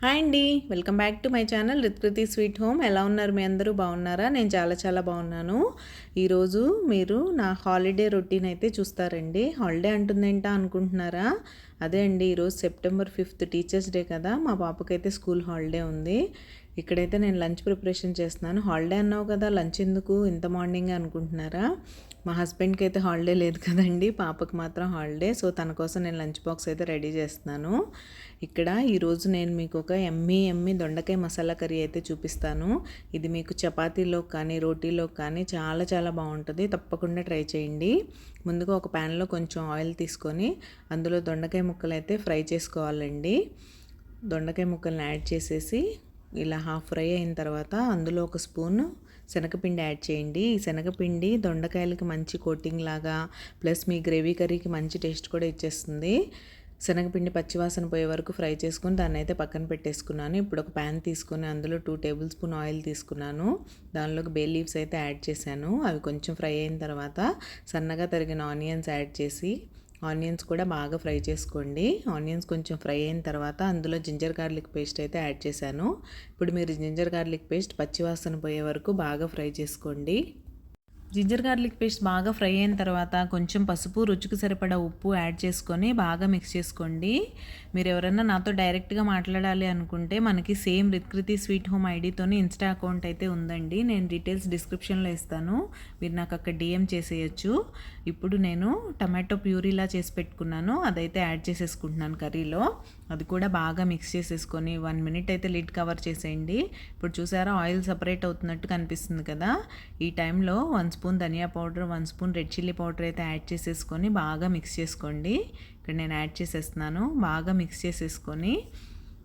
Hi అండి. Welcome back to my channel Rithkruthi sweet home. ఎలా ఉన్నారు? మీ అందరూ బాగున్నారా? నేను చాలా చాలా బాగున్నాను. ఈరోజు మీరు నా హాలిడే రొటీన్ అయితే చూస్తారండి. హాలిడే అంటుందేంటా అనుకుంటున్నారా? అదే అండి ఈరోజు సెప్టెంబర్ ఫిఫ్త్ టీచర్స్ డే కదా. మా పాపకైతే స్కూల్ హాలిడే ఉంది. ఇక్కడైతే నేను లంచ్ ప్రిపరేషన్ చేస్తున్నాను. హాలిడే అన్నావు కదా లంచ్ ఎందుకు? ఇంత మార్నింగ్ అనుకుంటున్నారా? మా హస్బెండ్కి అయితే హాలిడే లేదు కదండి పాపకు మాత్రం హాలిడే. సో తన కోసం నేను లంచ్ బాక్స్ అయితే రెడీ చేస్తున్నాను. ఇక్కడ ఈరోజు నేను మీకు ఒక ఎమ్మి ఎమ్మి దొండకాయ మసాలా కర్రీ అయితే చూపిస్తాను. ఇది మీకు చపాతీలో కానీ రోటీలో కానీ చాలా చాలా బాగుంటుంది. తప్పకుండా ట్రై చేయండి. ముందుగా ఒక ప్యాన్లో కొంచెం ఆయిల్ తీసుకొని అందులో దొండకాయ ముక్కలు అయితే ఫ్రై చేసుకోవాలండి. దొండకాయ ముక్కల్ని యాడ్ చేసేసి ఇలా హాఫ్ ఫ్రై అయిన తర్వాత అందులో ఒక స్పూన్ శనగపిండి యాడ్ చేయండి. ఈ శనగపిండి దొండకాయలకి మంచి కోటింగ్ లాగా ప్లస్ మీ గ్రేవీ కర్రీకి మంచి టేస్ట్ కూడా ఇచ్చేస్తుంది. శనగపిండి పచ్చివాసన పోయే వరకు ఫ్రై చేసుకుని దాన్ని అయితే పక్కన పెట్టేసుకున్నాను. ఇప్పుడు ఒక ప్యాన్ తీసుకొని అందులో టూ టేబుల్ స్పూన్ ఆయిల్ తీసుకున్నాను. దానిలోకి బే లీవ్స్ అయితే యాడ్ చేశాను. అవి కొంచెం ఫ్రై అయిన తర్వాత సన్నగా తరిగిన ఆనియన్స్ యాడ్ చేసి ఆనియన్స్ కూడా బాగా ఫ్రై చేసుకోండి. ఆనియన్స్ కొంచెం ఫ్రై అయిన తర్వాత అందులో జింజర్ గార్లిక్ పేస్ట్ అయితే యాడ్ చేశాను. ఇప్పుడు మీరు జింజర్ గార్లిక్ పేస్ట్ పచ్చివాసన పోయే వరకు బాగా ఫ్రై చేసుకోండి. జింజర్ గార్లిక్ పేస్ట్ బాగా ఫ్రై అయిన తర్వాత కొంచెం పసుపు రుచికి సరిపడా ఉప్పు యాడ్ చేసుకొని బాగా మిక్స్ చేసుకోండి. మీరు ఎవరైనా నాతో డైరెక్ట్గా మాట్లాడాలి అనుకుంటే మనకి సేమ్ రిత్కృతి స్వీట్ హోమ్ ఐడితో ఇన్స్టా అకౌంట్ అయితే ఉందండి. నేను డీటెయిల్స్ డిస్క్రిప్షన్లో ఇస్తాను. మీరు నాకు అక్కడ డిఎం చేసేయచ్చు. ఇప్పుడు నేను టమాటో ప్యూరీలా చేసి పెట్టుకున్నాను. అదైతే యాడ్ చేసేసుకుంటున్నాను కర్రీలో. అది కూడా బాగా మిక్స్ చేసేసుకొని వన్ మినిట్ అయితే లిడ్ కవర్ చేసేయండి. ఇప్పుడు చూసారా ఆయిల్ సపరేట్ అవుతున్నట్టు కనిపిస్తుంది కదా? ఈ టైంలో one spoon dhania powder one spoon red chilli powder అయితే యాడ్ చేసేసుకొని బాగా మిక్స్ చేసుకోండి. ఇక్కడ నేను యాడ్ చేసేస్తున్నాను. బాగా మిక్స్ చేసేసుకొని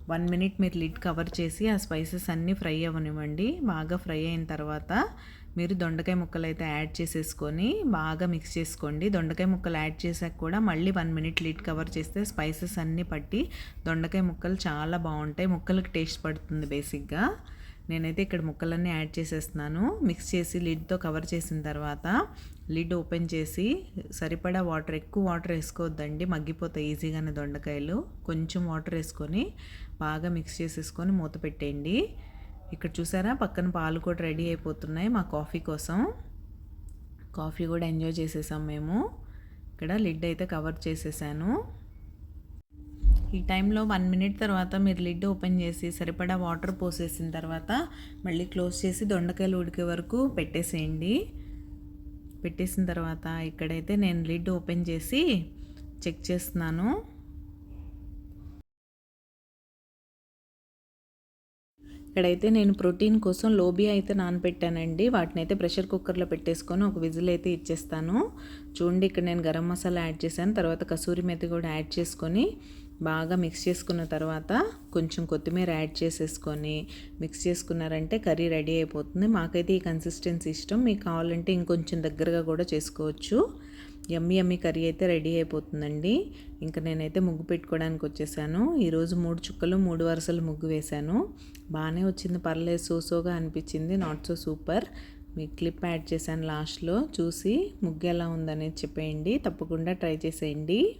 వన్ మినిట్ మీరు లిడ్ కవర్ చేసి ఆ స్పైసెస్ అన్నీ ఫ్రై అవ్వనివ్వండి. బాగా ఫ్రై అయిన తర్వాత మీరు దొండకాయ ముక్కలు అయితే యాడ్ చేసేసుకొని బాగా మిక్స్ చేసుకోండి. దొండకాయ ముక్కలు యాడ్ చేసాక కూడా మళ్ళీ వన్ మినిట్ లిడ్ కవర్ చేస్తే స్పైసెస్ అన్నీ పట్టి దొండకాయ ముక్కలు చాలా బాగుంటాయి. ముక్కలకు టేస్ట్ పడుతుంది బేసిక్గా. నేనైతే ఇక్కడ ముక్కలన్నీ యాడ్ చేసేస్తున్నాను. మిక్స్ చేసి లిడ్తో కవర్ చేసిన తర్వాత లిడ్ ఓపెన్ చేసి సరిపడా వాటర్ ఎక్కువ వాటర్ వేసుకోవద్దండి. మగ్గిపోతాయి ఈజీగానే దొండకాయలు. కొంచెం వాటర్ వేసుకొని బాగా మిక్స్ చేసేసుకొని మూత పెట్టేయండి. ఇక్కడ చూసారా? పక్కన పాలు కూడా రెడీ అయిపోతున్నాయి మా కాఫీ కోసం. కాఫీ కూడా ఎంజాయ్ చేసేసాం మేము. ఇక్కడ లిడ్ అయితే కవర్ చేసేసాను. ఈ టైంలో వన్ మినిట్ తర్వాత మీరు లిడ్ ఓపెన్ చేసి సరిపడా వాటర్ పోసేసిన తర్వాత మళ్ళీ క్లోజ్ చేసి దొండకాయలు ఉడికే వరకు పెట్టేసేయండి. పెట్టేసిన తర్వాత ఇక్కడైతే నేను లిడ్ ఓపెన్ చేసి చెక్ చేస్తున్నాను. ఇక్కడైతే నేను ప్రోటీన్ కోసం లోబియా అయితే నానబెట్టానండి వాటిని అయితే ప్రెషర్ కుక్కర్లో పెట్టేసుకొని ఒక విజిల్ అయితే ఇచ్చేస్తాను. చూడండి ఇక్కడ నేను గరం మసాలా యాడ్ చేశాను. తర్వాత కసూరి మెతి కూడా యాడ్ చేసుకొని బాగా మిక్స్ చేసుకున్న తర్వాత కొంచెం కొత్తిమీర యాడ్ చేసేసుకొని మిక్స్ చేసుకున్నారంటే కర్రీ రెడీ అయిపోతుంది. మాకైతే ఈ కన్సిస్టెన్సీ ఇష్టం. మీకు కావాలంటే ఇంకొంచెం దగ్గరగా కూడా చేసుకోవచ్చు. ఎమ్మి ఎమ్మి కర్రీ అయితే రెడీ అయిపోతుందండి. ఇంకా నేనైతే ముగ్గు పెట్టుకోవడానికి వచ్చేసాను. ఈరోజు మూడు చుక్కలు మూడు వరుసలు ముగ్గు వేశాను. బాగానే వచ్చింది. పర్లేదు. సోసోగా అనిపించింది. నాట్ సో సూపర్ మీ క్లిప్ యాడ్ చేశాను లాస్ట్లో చూసి ముగ్గు ఎలా ఉందనేది చెప్పేయండి. తప్పకుండా ట్రై చేసేయండి.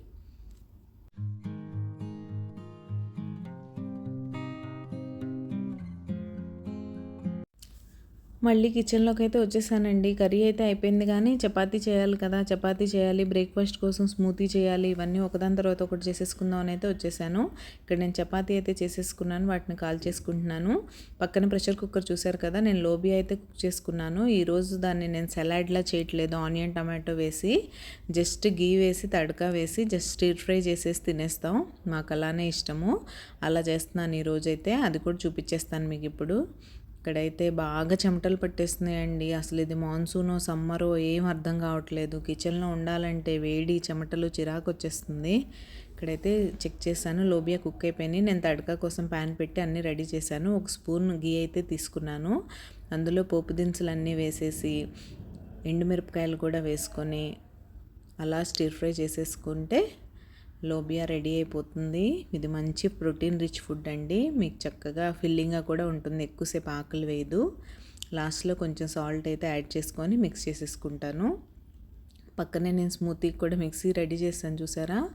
మళ్ళీ కిచెన్లోకి అయితే వచ్చేసానండి. కర్రీ అయితే అయిపోయింది కానీ చపాతీ చేయాలి కదా. చపాతీ చేయాలి బ్రేక్ఫాస్ట్ కోసం స్మూతీ చేయాలి ఇవన్నీ ఒకదాని తర్వాత ఒకటి చేసేసుకుందాం అని అయితే వచ్చేసాను. ఇక్కడ నేను చపాతీ అయితే చేసేసుకున్నాను వాటిని కాల్ చేసుకుంటున్నాను. పక్కన ప్రెషర్ కుక్కర్ చూశారు కదా నేను లోబీ అయితే కుక్ చేసుకున్నాను. ఈరోజు దాన్ని నేను సలాడ్లా చేయట్లేదు. ఆనియన్ టమాటో వేసి జస్ట్ గీ వేసి తడకా వేసి జస్ట్ స్టీర్ ఫ్రై చేసేసి తినేస్తాం. మాకు అలానే ఇష్టము. అలా చేస్తున్నాను ఈరోజైతే అది కూడా చూపించేస్తాను మీకు ఇప్పుడు. ఇక్కడైతే బాగా చెమటలు పట్టేస్తున్నాయండి. అసలు ఇది మాన్సూనో సమ్మరో ఏం అర్థం కావట్లేదు. కిచెన్లో ఉండాలంటే వేడి చెమటలు చిరాకు వచ్చేస్తుంది. ఇక్కడైతే చెక్ చేశాను. లోబియా కుక్ అయిపోయినాయి. నేను తడక కోసం ప్యాన్ పెట్టి అన్నీ రెడీ చేశాను. ఒక స్పూన్ గీ అయితే తీసుకున్నాను. అందులో పోపు దినుసులు అన్నీ వేసేసి ఎండుమిరపకాయలు కూడా వేసుకొని అలా స్టిర్ ఫ్రై చేసేసుకుంటే లోబియా రెడీ అయిపోతుంది. ఇది మంచి ప్రోటీన్ రిచ్ ఫుడ్ అండి. మీకు చక్కగా ఫిల్లింగ్గా కూడా ఉంటుంది. ఎక్కువసేపు ఆకలి వేయదు. లాస్ట్లో కొంచెం సాల్ట్ అయితే యాడ్ చేసుకొని మిక్స్ చేసేసుకుంటాను. పక్కనే నేను స్మూతీకి కూడా మిక్సీ రెడీ చేస్తాను చూసారా?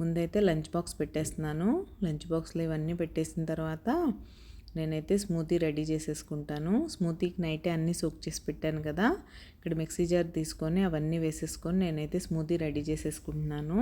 ముందైతే లంచ్ బాక్స్ పెట్టేస్తున్నాను. లంచ్ బాక్స్లో ఇవన్నీ పెట్టేసిన తర్వాత నేనైతే స్మూతీ రెడీ చేసేసుకుంటాను. స్మూతీకి నైటే అన్నీ సోక్ చేసి పెట్టాను కదా. ఇక్కడ మిక్సీ జార్ తీసుకొని అవన్నీ వేసేసుకొని నేనైతే స్మూతీ రెడీ చేసేసుకుంటున్నాను.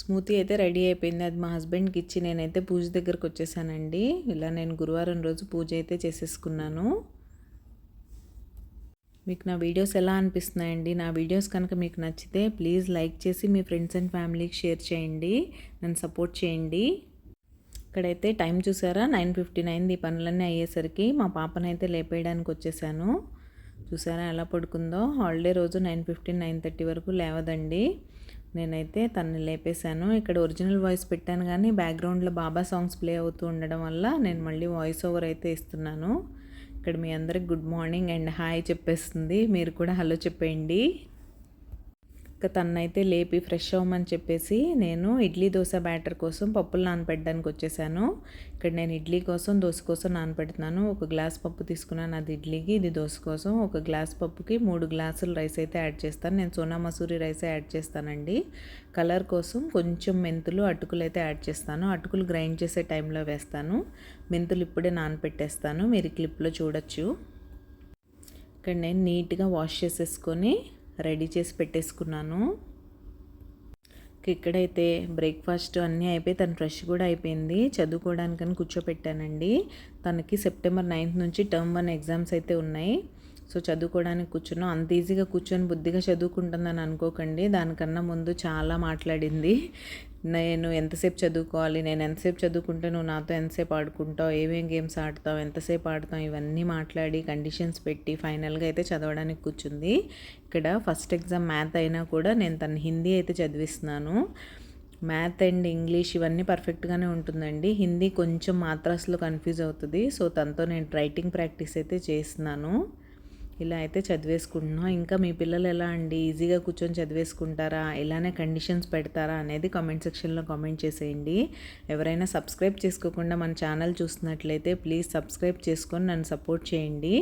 స్మూతీ అయితే రెడీ అయిపోయింది. అది మా హస్బెండ్కి ఇచ్చి నేనైతే పూజ దగ్గరకు వచ్చేసానండి. ఇలా నేను గురువారం రోజు పూజ అయితే చేసేసుకున్నాను. మీకు నా వీడియోస్ ఎలా అనిపిస్తున్నాయండి? నా వీడియోస్ కనుక మీకు నచ్చితే ప్లీజ్ లైక్ చేసి మీ ఫ్రెండ్స్ అండ్ ఫ్యామిలీకి షేర్ చేయండి. నన్ను సపోర్ట్ చేయండి. ఇక్కడైతే టైం చూసారా? నైన్ ఫిఫ్టీ నైన్ ఈ పనులన్నీ అయ్యేసరికి మా పాపనైతే లేపేయడానికి వచ్చేసాను. చూసారా ఎలా పడుకుందో? హాలిడే రోజు నైన్ ఫిఫ్టీన్ నైన్ థర్టీ వరకు లేవదండి. నేనైతే తనని లేపేశాను. ఇక్కడ ఒరిజినల్ వాయిస్ పెట్టాను కానీ బ్యాక్గ్రౌండ్లో బాబా సాంగ్స్ ప్లే అవుతూ ఉండడం వల్ల నేను మళ్ళీ వాయిస్ ఓవర్ అయితే ఇస్తున్నాను. ఇక్కడ మీ అందరికి గుడ్ మార్నింగ్ అండ్ హాయ్ చెప్పేస్తుంది. మీరు కూడా హలో చెప్పేయండి. ఇంకా తన్నైతే లేపి ఫ్రెష్ అవ్వమని చెప్పేసి నేను ఇడ్లీ దోశ బ్యాటర్ కోసం పప్పులు నానపెట్టడానికి వచ్చేసాను. ఇక్కడ నేను ఇడ్లీ కోసం దోశ కోసం నానపెడుతున్నాను. ఒక గ్లాస్ పప్పు తీసుకున్నాను. అది ఇడ్లీకి ఇది దోశ కోసం. ఒక గ్లాస్ పప్పుకి మూడు గ్లాసులు రైస్ అయితే యాడ్ చేస్తాను. నేను సోనా మసూరి రైస్ యాడ్ చేస్తానండి. కలర్ కోసం కొంచెం మెంతులు అటుకులు అయితే యాడ్ చేస్తాను. అటుకులు గ్రైండ్ చేసే టైంలో వేస్తాను. మెంతులు ఇప్పుడే నానపెట్టేస్తాను. మీరు క్లిప్లో చూడొచ్చు. ఇక్కడ నేను నీట్గా వాష్ చేసేసుకొని రెడీ చేసి పెట్టేసుకున్నాను. ఇక్కడైతే బ్రేక్ఫాస్ట్ అన్నీ అయిపోయి తను ఫ్రెష్ కూడా అయిపోయింది. చదువుకోవడానికని కూర్చోపెట్టానండి. తనకి సెప్టెంబర్ నైన్త్ నుంచి టర్మ్ వన్ ఎగ్జామ్స్ అయితే ఉన్నాయి. సో చదువుకోవడానికి కూర్చున్నాం. అంత ఈజీగా కూర్చొని బుద్ధిగా చదువుకుంటుందని అనుకోకండి. దానికన్నా ముందు చాలా మాట్లాడింది. నేను ఎంతసేపు చదువుకోవాలి నేను ఎంతసేపు చదువుకుంటే నువ్వు నాతో ఎంతసేపు ఆడుకుంటావు ఏమేం గేమ్స్ ఆడతావు ఎంతసేపు ఆడతావు ఇవన్నీ మాట్లాడి కండిషన్స్ పెట్టి ఫైనల్గా అయితే చదవడానికి కూర్చుంది. ఇక్కడ ఫస్ట్ ఎగ్జామ్ మ్యాథ్ అయినా కూడా నేను తను హిందీ అయితే చదివిస్తున్నాను. మ్యాథ్ అండ్ ఇంగ్లీష్ ఇవన్నీ పర్ఫెక్ట్గానే ఉంటుందండి. హిందీ కొంచెం మాత్రాస్లో కన్ఫ్యూజ్ అవుతుంది. సో తనతో నేను రైటింగ్ ప్రాక్టీస్ అయితే చేస్తున్నాను. ఇలా అయితే చదివేసుకుంటున్నాం. ఇంకా మీ పిల్లలు ఎలా అండి? ఈజీగా కూర్చొని చదివేసుకుంటారా? ఇలానే కండిషన్స్ పెడతారా అనేది కామెంట్ సెక్షన్లో కామెంట్ చేసేయండి. ఎవరైనా సబ్స్క్రైబ్ చేసుకోకుండా మన ఛానల్ చూస్తున్నట్లయితే ప్లీజ్ సబ్స్క్రైబ్ చేసుకొని నన్ను సపోర్ట్ చేయండి.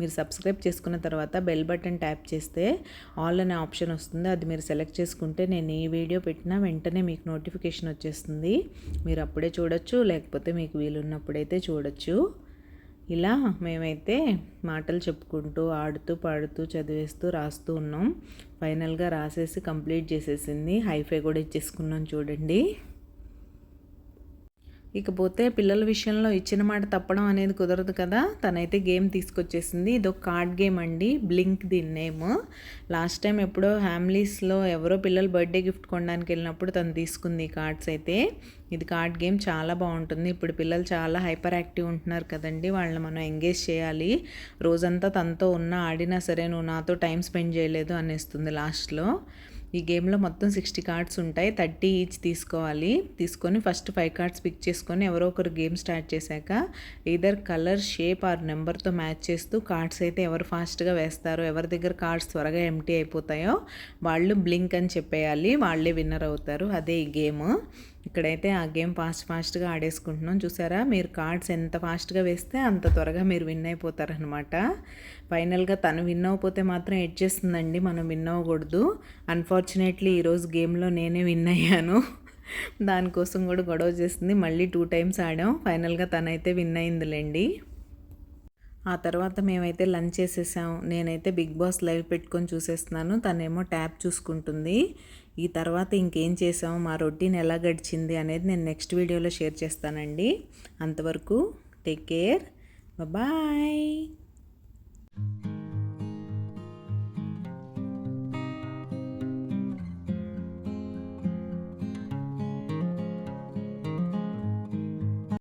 మీరు సబ్స్క్రైబ్ చేసుకున్న తర్వాత బెల్ బటన్ ట్యాప్ చేస్తే ఆల్ అనే ఆప్షన్ వస్తుంది. అది మీరు సెలెక్ట్ చేసుకుంటే నేను ఈ వీడియో పెట్టినా వెంటనే మీకు నోటిఫికేషన్ వచ్చేస్తుంది. మీరు అప్పుడే చూడొచ్చు లేకపోతే మీకు వీలున్నప్పుడైతే చూడొచ్చు. ఇలా మేమైతే మాటలు చెప్పుకుంటూ ఆడుతూ పాడుతూ చదివేస్తూ రాస్తూ ఉన్నాం. ఫైనల్గా రాసేసి కంప్లీట్ చేసేసింది. హైఫై కూడా ఇచ్చేసుకున్నాం చూడండి. ఇకపోతే పిల్లల విషయంలో ఇచ్చిన మాట తప్పడం అనేది కుదరదు కదా. తనైతే గేమ్ తీసుకొచ్చేసింది. ఇది ఒక కార్డ్ గేమ్ అండి. బ్లింక్ దీని నేమ్. లాస్ట్ టైం ఎప్పుడో ఫ్యామిలీస్లో ఎవరో పిల్లలు బర్త్డే గిఫ్ట్ కొనడానికి వెళ్ళినప్పుడు తను తీసుకుంది ఈ కార్డ్స్ అయితే. ఇది కార్డ్ గేమ్ చాలా బాగుంటుంది. ఇప్పుడు పిల్లలు చాలా హైపర్ యాక్టివ్ ఉంటున్నారు కదండి. వాళ్ళని మనం ఎంగేజ్ చేయాలి. రోజంతా తనతో ఉన్నా ఆడినా సరే నువ్వు నాతో టైం స్పెండ్ చేయలేదు అనేస్తుంది లాస్ట్లో. ఈ గేమ్లో మొత్తం సిక్స్టీ కార్డ్స్ ఉంటాయి. థర్టీ ఈచ్ తీసుకోవాలి. తీసుకొని ఫస్ట్ ఫైవ్ కార్డ్స్ పిక్ చేసుకొని ఎవరో ఒకరు గేమ్ స్టార్ట్ చేశాక ఇదర్ కలర్ షేప్ ఆర్ నెంబర్తో మ్యాచ్ చేస్తూ కార్డ్స్ అయితే ఎవరు ఫాస్ట్గా వేస్తారో ఎవరి దగ్గర కార్డ్స్ త్వరగా ఎంటీ అయిపోతాయో వాళ్ళు బ్లింక్ అని చెప్పేయాలి. వాళ్ళే విన్నర్ అవుతారు. అదే ఈ గేమ్. ఇక్కడైతే ఆ గేమ్ ఫాస్ట్ ఫాస్ట్గా ఆడేసుకుంటున్నాం. చూసారా? మీరు కార్డ్స్ ఎంత ఫాస్ట్గా వేస్తే అంత త్వరగా మీరు విన్ అయిపోతారనమాట ఫైనల్గా తను విన్ అవ్వకపోతే మాత్రం ఎడ్ చేస్తుందండి మనం విన్ అవ్వకూడదు. అన్ఫార్చునేట్లీ ఈరోజు గేమ్లో నేనే విన్ అయ్యాను. దానికోసం కూడా గొడవ చేస్తుంది. మళ్ళీ టూ టైమ్స్ ఆడాం. ఫైనల్గా తనైతే విన్ అయిందిలేండి. ఆ తర్వాత మేమైతే లంచ్ చేసేసాం. నేనైతే బిగ్ బాస్ లైవ్ పెట్టుకొని చూసేస్తున్నాను. తనేమో ట్యాబ్ చూసుకుంటుంది. ఈ తర్వాత ఇంకేం చేసాము మా రొటీన్ ఎలా గడిచింది అనేది నేను నెక్స్ట్ వీడియోలో షేర్ చేస్తానండి. అంతవరకు టేక్ కేర్. బాయ్.